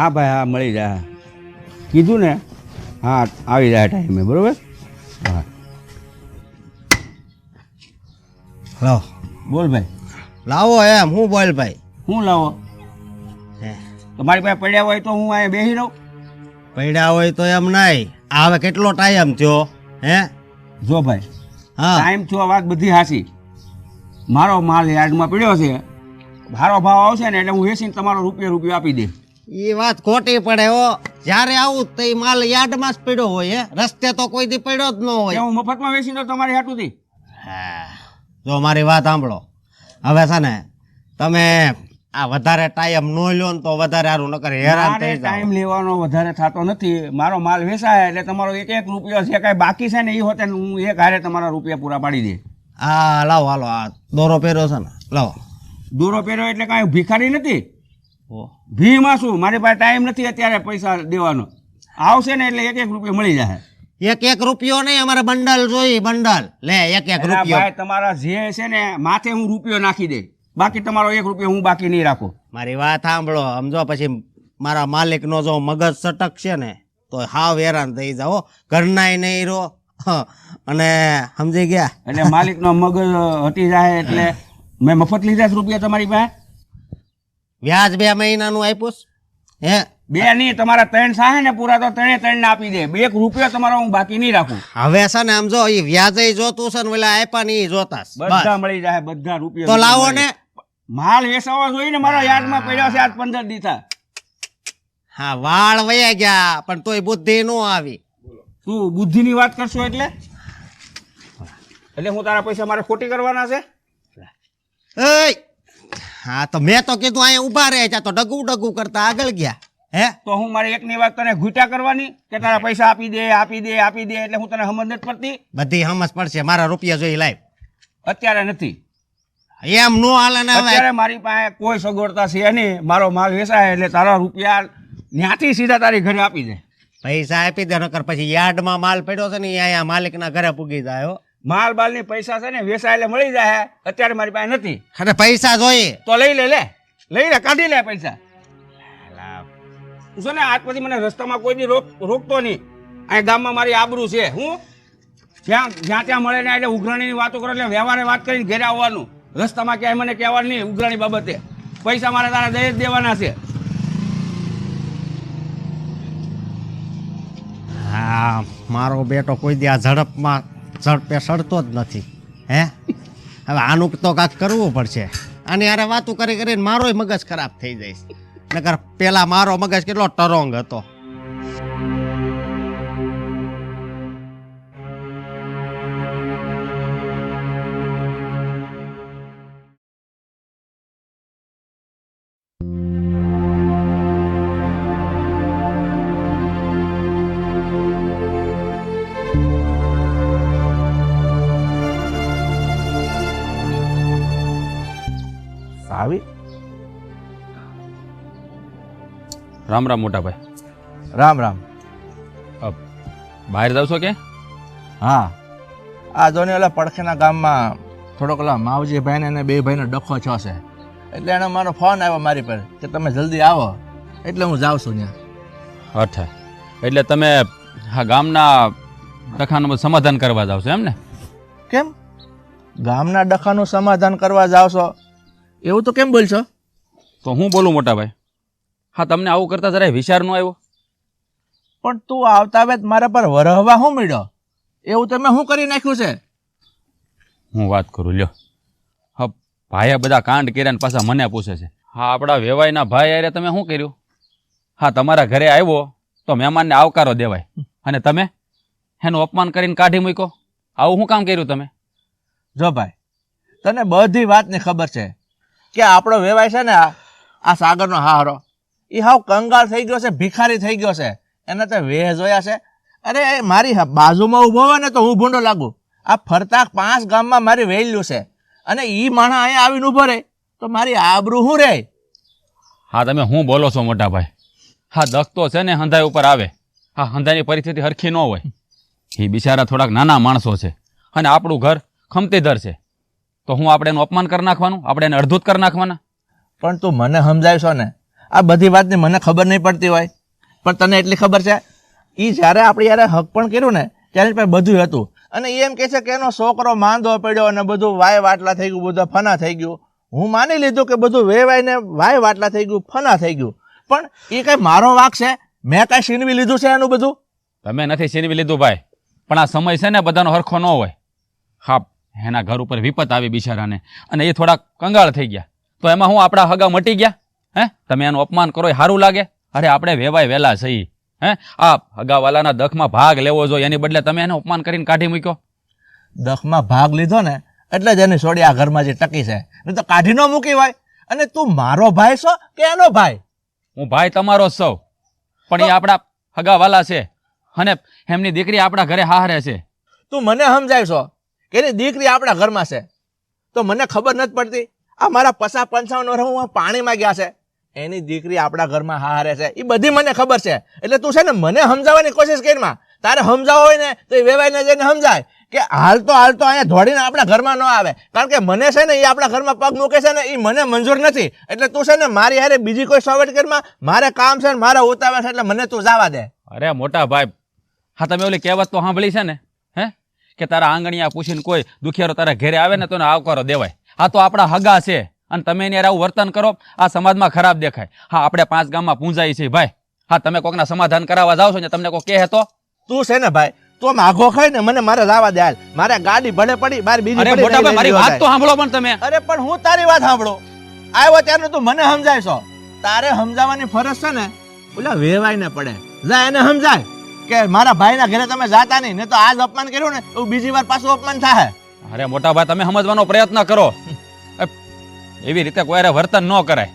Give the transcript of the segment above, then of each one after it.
હા ભાઈ હા મળી જાય. કીધું ને હા આવી જાય ટાઈમે બરાબર? હા. હલો. બોલ ભાઈ. લાવો એમ હું બોલ ભાઈ? હું લાવો? તમારી પાસે પડ્યા હોય તો હું અહીંયા બેસી રહું. પડ્યા હોય તો એમ નહીં. હવે કેટલો ટાઈમ થયો હે? જો ભાઈ હા. ટાઈમ થયો વાત બધી હાસી મારો માલ યાર્ડમાં પડ્યો છે. મારો ભાવ આવશે ને એટલે હું એસીને તમારો રૂપિયા રૂપિયો આપી દઈશ. એ વાત ખોટી પડે હો. જ્યારે આવું તો એ માલ યાર્ડમાં જ પડ્યો હોય હે? રસ્તે તો કોઈ દી પડ્યો જ ન હોય. હું મફતમાં વેચી દઉં તમારી હાટુથી હા. જો મારી વાત સાંભળો. હવે છે ને તમે આ વધારે ટાઈમ ન લ્યો ને તો વધારે સારું નકર હેરાન થઈ જાય ટાઈમ લેવાનો વધારે થતો નથી. મારો માલ વેચાય એટલે તમારો એક એક રૂપિયો છે કાંઈ બાકી છે ને એ હોતે હું એક હારે તમારા રૂપિયા પૂરા પાડી દે. હા લાવો હાલો આ દોરો પહેર્યો છે ને લાવો. દોરો પહેર્યો એટલે કાંઈ ભિખારી નથી? ભીમાં શું? મારી પાસે ટાઈમ નથી અત્યારે પૈસા દેવાનો. આવશે ને એટલે એક એક રૂપિયો મળી જાય એક એક રૂપિયો નહીં અમારે બંડલ જોઈ બંડલ. લે એક એક રૂપિયો. ભાઈ તમારા જે છે ને માથે હું રૂપિયો નાખી દે. બાકી તમારો એક રૂપિયો હું બાકી નહીં રાખું. મારી વાત સાંભળો. સમજો પછી મારા માલિકનો જો મગજ સટક છે ને તો હાવ હેરાન થઈ જાઓ. ઘરનાય નહીં રહો. હ, અને સમજી ગયા. એટલે માલિકનો મગજ હટી જાય એટલે મેં મફત લીધા રૂપિયા તમારી પાસે? વ્યાજ બે મહિનાનું આપ્યું હે? બે નહીં તમારા ત્રણ સાહે ને પૂરા તો ત્રણે ત્રણ આપી દે. બે રૂપિયો તમારો હું બાકી નહીં રાખું. હવે છે ને આમ જો એ વ્યાજે જોતું છે ને પેલા આપ્યા નહીં જોતા બધા મળી જાય બધા રૂપિયા તો લાવો ને. માલ વેસાવો જોઈએ ને મારા યાદમાં પડ્યા છે આજ પંદર દીથા હા વાળ વયા ગયા પણ તોય બુદ્ધિ નો આવી. તું બુદ્ધિની વાત કરશો એટલે? એટલે હું તારા પૈસા મારે ખોટી કરવાના છે? એય! હા તો મેં તો કીધું અહીંયા ઊભા રહે છે તો ડગુ ડગુ કરતા આગળ ગયા. હે? તો હું મારી એકની વાત તને ઘૂંટા કરવાની કે તારા પૈસા આપી દે આપી દે આપી દે એટલે હું તને સમજ નથી પડતી? બધી સમજ પડશે મારા રૂપિયા જોઈ લાવ અત્યારે નથી. એમ નો હાલે ને અત્યારે મારી પાસે કોઈ સગવડતા છે નહીં. મારો માલ વેચાય એટલે તારા રૂપિયા ત્યાંથી સીધા તારી ઘરે આપી દે. પૈસા આપી દે નકર પછી યાર્ડમાં માલ પડ્યો છે ને અહીંયા માલિકના ઘરે પૂગી જાય માલ બાલની પૈસા છે ને વેચાય એટલે મળી જાય અત્યારે મારી પાસે નથી. અરે પૈસા જોઈએ. તો લઈ લે લે. લઈ લે કાઢી લે પૈસા. છે ને આજ પછી મને રસ્તામાં કોઈ રોક રોકતો નહીં. અહીં ગામમાં મારી આબરૂ છે. હું? જ્યાં જ્યાં ત્યાં મળે ને એટલે ઉઘરાણીની વાતો કરો એટલે વ્યવહારે વાત કરીને ઘેરે આવવાનું. રસ્તામાં ક્યાંય મને કહેવાનું નહીં ઉઘરાણી બાબતે. પૈસા મારે તારા દહેજ દેવાના છે. હા મારો બેટો કોઈ દી આ ઝડપમાં ઝડપે સડતો જ નથી. હે? હવે આનું તો કાંક કરવું પડશે. અને હારે વાતું કરી કરીને મારોય મગજ ખરાબ થઈ જાય. નકર પેલા મારો મગજ કેટલો ટરોંગ હતો. આવી? રામ રામ મોટા ભાઈ. રામ રામ. બહાર જાવ છો કે? હા. આ જોને ઓલા પડખેના ગામમાં થોડોક ઓલા માવજી ભાઈને અને બે ભાઈનો ડખો છો છે. એટલે એનો મારો ફોન આવ્યો મારી પર કે તમે જલ્દી આવો. એટલે હું જાઉં છું ત્યાં. અઠે એટલે તમે હા ગામના ડખાનું સમાધાન કરવા જાવ છો એમ ને? કેમ? ગામના ડખાનું સમાધાન કરવા જાવ છો? એવું તો કેમ બોલશો તો હું બોલું મોટા ભાઈ હા તમને આવું કરતા જરાય વિચાર ન આવ્યો? પણ તું આવતા વેત મારા પર વરહવા શું મળ્યો એવું તમે શું કરી નાખ્યું છે? હું વાત કરું લ્યો. હા ભાઈએ બધા કાંડ કર્યા ને પાછા મને પૂછે છે. હા આપણા વેવાયના ભાઈ અરે તમે શું કર્યું? હા તમારા ઘરે આવ્યો તો મહેમાનને આવકારો દેવાય. અને તમે? એનું અપમાન કરીને કાઢી મૂક્યો? આવું શું કામ કર્યું તમે? જો ભાઈ તને બધી વાતની ખબર છે. કે આપણો વેવાય છે ને આ સાગરનો હારો એ હાવ કંગાળ થઈ ગયો છે, ભિખારી થઈ ગયો છે. એને તો વેહ જોયા છે. અરે મારી બાજુમાં ઊભો હોય ને તો હું ભૂંડો લાગુ. આ ફરતા પાંચ ગામમાં મારી વેલ્યુ છે. અને એ માણસ અહીંયા આવીને ઊભો રહે તો મારી આબરૂ શું રહે હા, તમે હું બોલો છો મોટા ભાઈ હા દખતો છે ને હંધાઈ ઉપર આવે. હા હંધાઈની પરિસ્થિતિ હરખી ન હોય. એ બિચારા થોડાક નાના માણસો છે. અને આપણું ઘર ખમતીધર છે. તો હું આપણે એનું અપમાન કરી નાખવાનું? આપણે એને અડધૂત કરી નાખવાના? પણ તું મને સમજાવશો ને. આ બધી વાતની મને ખબર નહીં પડતી હોય. પણ તને એટલી ખબર છે? એ જ્યારે આપણે યારે હક પણ કર્યું ને ત્યારે પાસે બધું હતું. અને એ એમ કહે છે કે એનો છોકરો માંદો પડ્યો અને બધું વાય વાટલા થઈ ગયું બધું ફના થઈ ગયું. હું માની લીધું કે બધું વેવાય ને વાય વાટલા થઈ ગયું ફના થઈ ગયું. પણ એ કંઈ મારો વાક છે? મેં કાંઈ છીનવી લીધું છે એનું બધું? તમે નથી છીનવી લીધું ભાઈ. પણ આ સમય છે ને બધાનો હરખો ન હોય. હા એના ઘર ઉપર વિપત આવી બિચારાને. અને એ થોડા કંગાળ થઈ ગયા. તો એમાં હું આપણા હગા મટી ગયા? હે? તમે એનું અપમાન કરો એ સારું લાગે? અરે આપણે વેવાય વેલા સહી હે? આ હગાવાલાના દખમાં ભાગ લેવો જોઈએ એની બદલે તમે એને અપમાન કરીને કાઢી મૂક્યો? દખમાં ભાગ લીધો ને એટલે જ એની છોડી આ ઘરમાં જે ટકી છે. નહીં તો કાઢી ન મૂકી હોય અને તું મારો ભાઈ છો કે એનો ભાઈ? હું ભાઈ તમારો જ સૌ પણ એ આપણા હગાવાલા છે. અને એમની દીકરી આપણા ઘરે હારે છે. તું મને સમજાય છો? કે એની દીકરી આપણા ઘરમાં છે? તો મને ખબર નથી પડતી. આ મારા પસા પંચાવન વર્ષમાં પાણીમાં ગયા છે. એની દીકરી આપણા ઘરમાં હારે છે. એ બધી મને ખબર છે. એટલે તું છે ને મને સમજાવવાની કોશિશ કરીમાં તારે સમજાવવો હોય ને, તો એ વેવાઈને જઈને સમજાય કે હાલ તો હાલ તો અહીંયા દોડીને આપણા ઘરમાં ન આવે. કારણ કે મને છે ને એ આપણા ઘરમાં પગ મૂકે છે ને એ મને મંજૂર નથી. એટલે તું છે ને મારી હારે બીજી કોઈ સોવેટ કરમાં મારે કામ છે ને, મારે ઉતાવળ છે, એટલે મને તું જવા દે. અરે મોટા ભાઈ, હા, તમે ઓલી કહેવત તો સાંભળી છે ને, હે? કે તારા આંગણિયા પૂછીને કોઈ દુખિયારો તારા ઘેરે આવે ને તો એને આવકારો દેવાય. આ તો આપણા હગા છે. અને તમે એની આવું વર્તન કરો આ સમાજમાં ખરાબ દેખાય. હા આપણે પાંચ ગામમાં પૂંજાઈ છે ભાઈ. હા તમે કોકના સમાધાન કરાવવા જાવ છો ને તમને કોઈ કહે તો? તું છે ને ભાઈ તો માગો ખાય ને મને મારે લાવા દે હાલ. મારે ગાડી ભલે પડી મારી બીજી અરે મોટા ભાઈ મારી વાત તો સાંભળો પણ તમે. અરે પણ હું તારી વાત સાંભળો. આવ્યો ત્યારે તું મને સમજાય છો તારે સમજાવવાની ફરજ છે ને? ઓલા વેવાય ને પડે. જા એને સમજાય. કે મારા ભાઈના ઘરે તમે જાતા નહીં ને તો આજ અપમાન કર્યું ને એવું બીજી વાર પાછું અપમાન થાય અરે મોટા ભાઈ તમે સમજવાનો પ્રયત્ન કરો. એવી રીતે કોઈ વર્તન ન કરાય.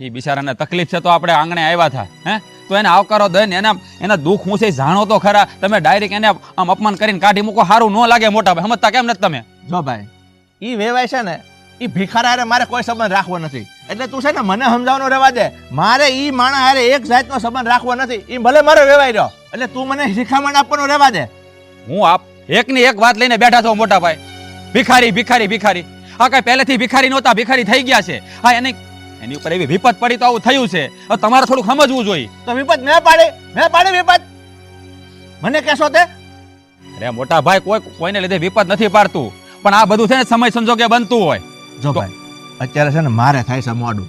એ બિચારાને તકલીફ છે તો આપણે આંગણે આવ્યા હતા હે? તો એને આવકારો દઈને ને એના એના દુઃખ હું છે જાણો તો ખરા. તમે ડાયરેક્ટ એને આમ અપમાન કરીને કાઢી મૂકો સારું ન લાગે મોટા ભાઈ. સમજતા કેમ નથી તમે? જો ભાઈ એ વેવાય છે ને એ ભિખારા મારે કોઈ સંબંધ રાખવો નથી. એટલે તું છે ને મને સમજાવવાનો રહેવા દે. મારે એ માણા હારે એક જાતનો સંબંધ રાખવો નથી. એ ભલે મારો વેવાય રહ્યો. એટલે તું મને શિખામણ આપવાનો રહેવા દે. હું આપ એકની એક વાત લઈને બેઠા છો મોટા ભાઈ. ભિખારી ભિખારી ભિખારી. આ કઈ પહેલેથી ભિખારી નહોતા ભિખારી થઈ ગયા છે. હા એની એની ઉપર એવી વિપત પડી તો આવું થયું છે. તમારે થોડું સમજવું જોઈએ. તો વિપત મેં પાડી મેં પાડી વિપત? મને કહેશો તે? અરે મોટા ભાઈ કોઈ કોઈને લીધે વિપત નથી પાડતું. પણ આ બધું છે ને સમય સંજોગે બનતું હોય. જો ભાઈ અત્યારે છે ને મારે થાય છે મોડું.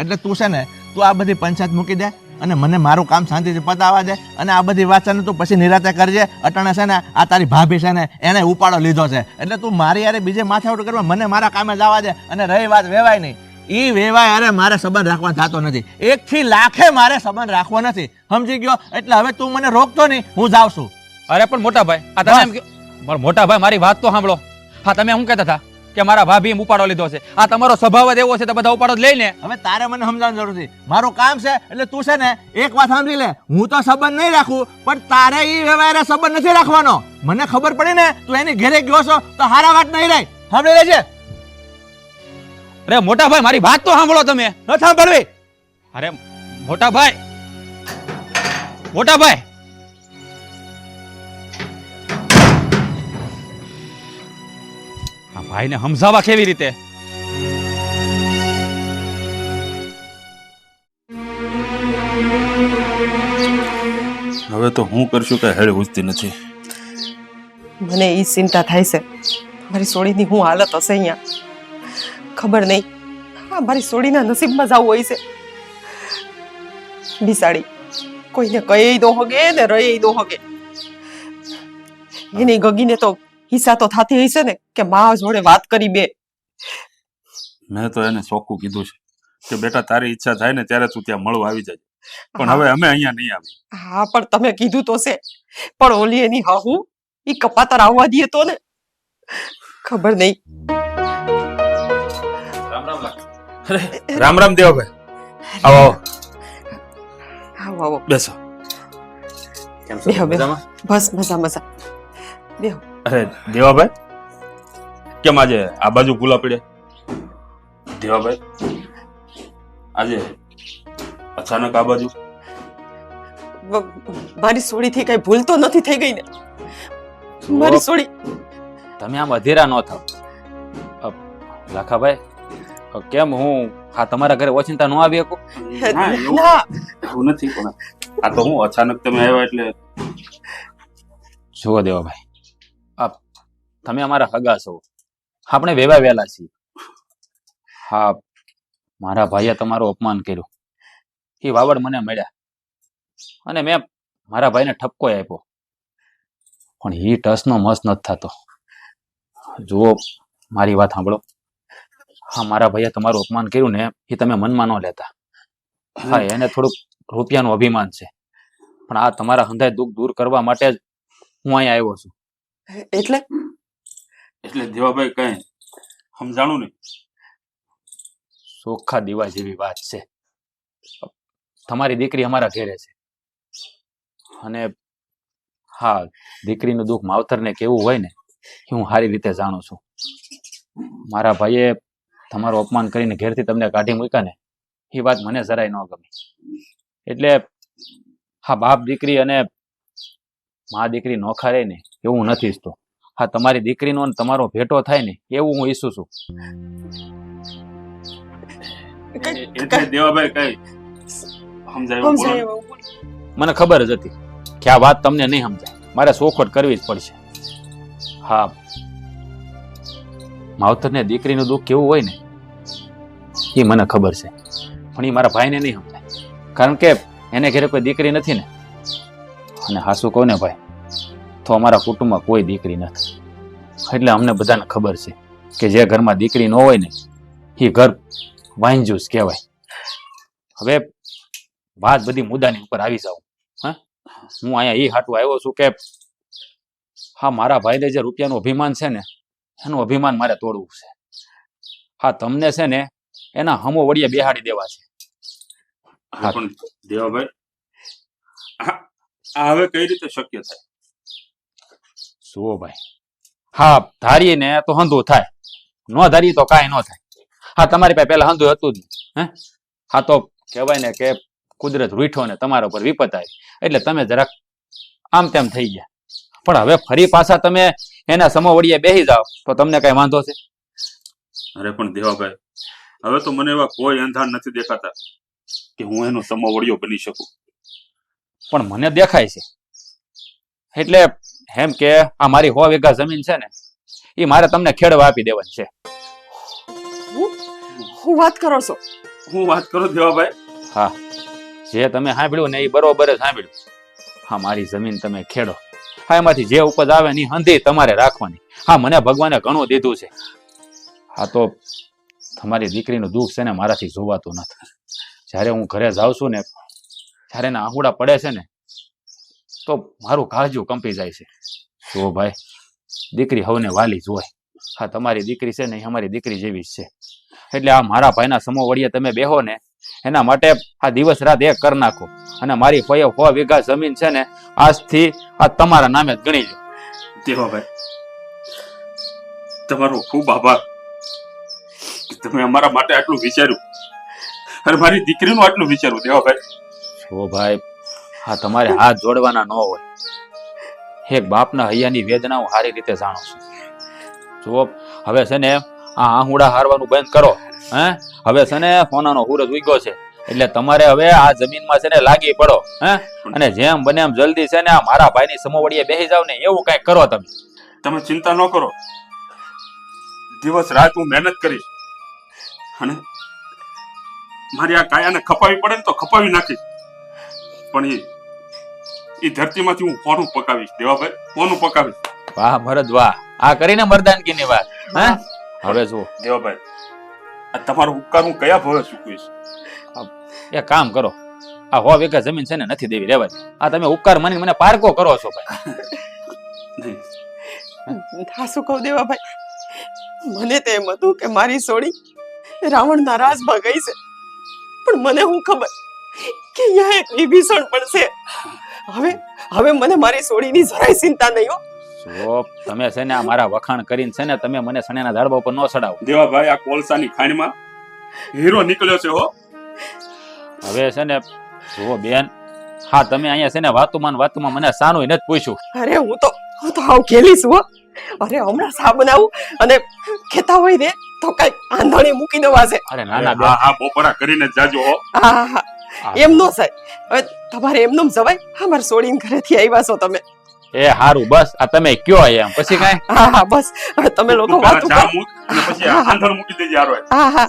એટલે તું છે ને તું આ બધી પંચાયત મૂકી દે. અને મને મારું કામ શાંતિથી પતાવવા દે અને આ બધી વાત છે ને તું પછી નિરાતે કરજે. અટાણે છે ને આ તારી ભાભી છે ને એને ઉપાડો લીધો છે. એટલે તું મારી યારે બીજે માથાવટ કરવા મને મારા કામે જવા દે અને રહી વાત વેવાય નહીં. એ વેવાય અરે મારે સંબંધ રાખવા થતો નથી. એકથી લાખે મારે સંબંધ રાખવો નથી. સમજી ગયો? એટલે હવે તું મને રોકતો નહીં હું જાઉં છું. અરે પણ મોટા ભાઈ આ તમે એમ કહો- પણ મોટા ભાઈ મારી વાત તો સાંભળો. હા તમે શું કહેતા હતા? કે મારા ભાભી એમ ઉપાડો લીધો છે. આ તમારો સ્વભાવ જ એવો છે તો બધા ઉપાડો લઈ લઈને હવે તારે મને સમજાવવાની જરૂર છે મારું કામ છે એટલે તું છે ને એક વાત સાંભળી લે. હું તો સંબંધ નહીં રાખું પણ તારે એ વ્યવહાર સંબંધ નથી રાખવાનો. મને ખબર પડી ને તું એની ઘેરે ગયો છો તો હારા વાત નહીં રહી સાંભળી લેજે. અરે મોટા ભાઈ મારી વાત તો સાંભળો તમે. ન સાંભળવી. અરે મોટા ભાઈ. મોટા ભાઈ. ભાઈને સમજાવવા કેવી રીતે? હવે તો હું કરશું કે હેડ ઉજતી નથી. મને એ ચિંતા થાય છે. મારી સોડીની હું હાલત હશે અહીંયા? ખબર નહીં. હા મારી સોડીના નસીબમાં જવું હોય છે. બિસાડી કોઈને કહી દો હગે ને રહી દો હગે. એની ગગીને તો હિસ્સા તો થાતી હશે ને કે મા જોડે વાત કરી બે. મેં તો એને ચોખ્ખું કીધું છે કે બેટા તારી ઈચ્છા થાય ને ત્યારે તું ત્યાં મળવા આવી જાય. પણ હવે અમે અહીંયા નહીં આવી હા પણ તમે કીધું તો છે. પણ ઓલી એની હાહુ ઈ કપાતર આવવા દે તો ને. ખબર નહીં. રામ રામ દેવ ભાઈ આવો. આવો આવો. બેસો. કેમ છો? બેહો, બેહો. મજામાં? બસ મજા મજા. બેહો. અરે દેવાભાઈ? કેમ આજે આ બાજુ ભૂલા પડ્યા દેવાભાઈ આજે અચાનક આ બાજુ? મારી મારી સોડીથી કઈ ભૂલ તો નથી થઈ ગઈ ને? મારી સોડી તમે આમ અધીરા ન થાવ. લાખાભાઈ કેમ હું હા તમારા ઘરે ઓચિંતા ન આવી શકો? ના, એવું- નથી પણ આ તો હું અચાનક તમે આવ્યા એટલે જુઓ દેવાભાઈ તમે અમારા હગા છો. આપણે વેવા વેલા છીએ. હા, મારા ભાઈએ તમારું અપમાન કર્યું. એ વાવડ મને મળ્યા. અને મેં મારા ભાઈને ઠપકો આપ્યો. પણ એ ટસનો મસ નથી થતો. જુઓ, મારી વાત સાંભળો. હા, મારા ભાઈએ તમારું અપમાન કર્યું ને એ તમે મનમાં ન લેતા. હા, એને થોડુંક રૂપિયાનું અભિમાન છે. પણ આ તમારા હંધાય દુઃખ દૂર કરવા માટે જ હું અહીંયા આવ્યો છું. એટલે એટલે દેવાભાઈ કઈ સમજાણું ને ચોખ્ખા દીવા જેવી વાત છે. તમારી દીકરી અમારા ઘેરે છે. અને હા, દીકરીનું દુઃખ માવતરને કેવું હોય ને, એ હું સારી રીતે જાણું છું. મારા ભાઈએ તમારું અપમાન કરીને ઘેરથી તમને કાઢી મૂક્યા ને, એ વાત મને જરાય ન ગમી. એટલે હા, બાપ દીકરી અને મા દીકરી નોખા રહે ને, એવું નથી ઈચ્છતો હા તમારી દીકરીનો અને તમારો ભેટો થાય ને એવું હું ઈચ્છું છું. એટલે દેવાભાઈ કઈ સમજાય? ને. મને ખબર જ હતી કે આ વાત તમને નહીં સમજાય. મારે સોખવટ કરવી જ પડશે. હા. માવતરને દીકરીનું દુઃખ કેવું હોય ને એ મને ખબર છે. પણ એ મારા ભાઈને નહીં સમજાય. કારણ કે એને ઘરે કોઈ દીકરી નથી ને. અને હાસુ કહું ને ભાઈ? તો અમારા કુટુંબમાં કોઈ દીકરી નથી. એટલે અમને બધાને ખબર છે કે જે ઘરમાં દીકરી ન હોય ને એ ઘર વાંજ્યુસ કહેવાય. હવે વાત બધી મુદ્દાની ઉપર આવી જાઉં. હા? હું અહીંયા એ હાટું આવ્યો છું કે હા મારા ભાઈને જે રૂપિયાનું અભિમાન છે ને એનું અભિમાન મારે તોડવું છે. હા તમને છે ને એના હમો વડિયા બેહાડી દેવા છે. હા. પણ દેવાભાઈ હવે કઈ રીતે શક્ય થાય? જુઓ ભાઈ. હા ધારીએ ને તો હંધું થાય. ન ધારીએ તો કાંઈ ન થાય. હા તમારી પાસે પહેલા હંધું હતું જ હે? હા તો કહેવાય ને કે કુદરત રૂઠો ને તમારા ઉપર વિપત આવી એટલે તમે જરાક આમ તેમ થઈ ગયા. પણ હવે ફરી પાછા તમે એના સમોવડીએ બેસી જાઓ તો તમને કઈ વાંધો છે? અરે પણ દેવાભાઈ હવે તો મને એવા કોઈ અંધાર નથી દેખાતા કે હું એનો સમોવડિયો બની શકું. પણ મને દેખાય છે. એટલે એમ કે આ મારી હો વીઘા જમીન છે ને એ મારે તમને ખેડવા આપી દેવાની છે. હું? વાત કરો છો? હું વાત કરું દેવાભાઈ. હા. જે તમે સાંભળ્યું ને એ બરોબર જ સાંભળ્યું. હા મારી જમીન તમે ખેડો. હા એમાંથી જે ઉપજ આવે ને હંધી તમારે રાખવાની. હા મને ભગવાને ઘણું દીધું છે. હા તો તમારી દીકરીનું દુઃખ છે ને મારાથી જોવાતું નથી. જ્યારે હું ઘરે જાઉં છું ને જ્યારે એના આહુડા પડે છે ને તો મારું કાળજું કંપી જાય છે. જુઓ ભાઈ દીકરી હવને વાલી જ હોય. હા તમારી દીકરી છે ને અમારી દીકરી જેવી જ છે. એટલે આ મારા ભાઈના સમો વળીએ તમે બેહો ને એના માટે આ દિવસ રાત એક કરી નાખો. અને મારી ફોએ સો વીઘા જમીન છે ને આજથી આ તમારા નામે જ ગણી લો દેવાભાઈ તમારો ખૂબ આભાર. તમે અમારા માટે આટલું વિચાર્યું. અને મારી દીકરીનું આટલું વિચાર્યું દેવાભાઈ જો ભાઈ હા, તમારે હાથ જોડવાના ન હોય. એક બાપના હૈયાની વેદના હું સારી રીતે જાણું છું. જો હવે છે ને આ આહુડા હારવાનું બંધ કરો, હે? હવે છે ને સોનાનો હુરજ ઉગ્યો છે. એટલે તમારે હવે આ જમીનમાં છે ને લાગી પડો, હે? અને જેમ બને એમ જલ્દી છે ને આ મારા ભાઈની સમોવડીએ બેસી જાવ ને એવું કઈ કરો તમે. તમે ચિંતા ન કરો. દિવસ રાત હું મહેનત કરીશ. અને મારી આ કાયાને ખપાવી પડે ને તો ખપાવી નાખીશ. પણ એ એ ધરતીમાંથી હું ફોનું પકાવીશ. દેવાભાઈ ફોનું પકાવીશ. વાહ મરદ વાહ. આ કરીને મરદાનગીની વાત. હા? હવે જુઓ. દેવાભાઈ આ તમારો ઉપકાર હું કયા ભાવે ચૂકવીશ એ કામ કરો. આ હો વેગા જમીન છે ને નથી દેવી રેવા આ તમે ઉપકાર માની મને પારકો કરો છો ભાઈ. થાસુ કહું દેવા ભાઈ મને તો એમ હતું કે મારી સોડી રાવણના રાજમાં ગઈ છે. પણ મને હું ખબર કે અહીંયા એક વિભીષણ પણ છે. હવે હવે મને મારી સોડીની જરાય ચિંતા નહીં હો. સોપ તમે છે ને આ મારા વખાણ કરીને છે ને તમે મને સણેના ઝાડવા ઉપર ન ચડાવો. દેવાભાઈ આ કોલસાની ખાણમાં હીરો નીકળ્યો છે હો. હવે છે ને જુઓ બેન હા તમે અહીંયા છે ને વાતુમાં વાતુમાં મને સાનું નથી પૂછ્યું. અરે હું તો હું તો આવ ખેલી છું હો. અરે હમણાં સા બનાવું અને ખેતા હોય ને તો કઈ આંધણી મૂકી દેવા છે. અરે ના ના હા હા બપોરા કરીને જાજો હા હા. એમ નો સાહેબ હવે તમારે એમનેમ જવાય? મારે સોડીને ઘરેથી આવ્યા છો તમે. એ હારું બસ આ તમે કયો એમ. પછી કાંઈ? હા હા બસ. તમે લોકો વાતો કરો. પછી આંધળ મૂકી દેજે હારો હા હા.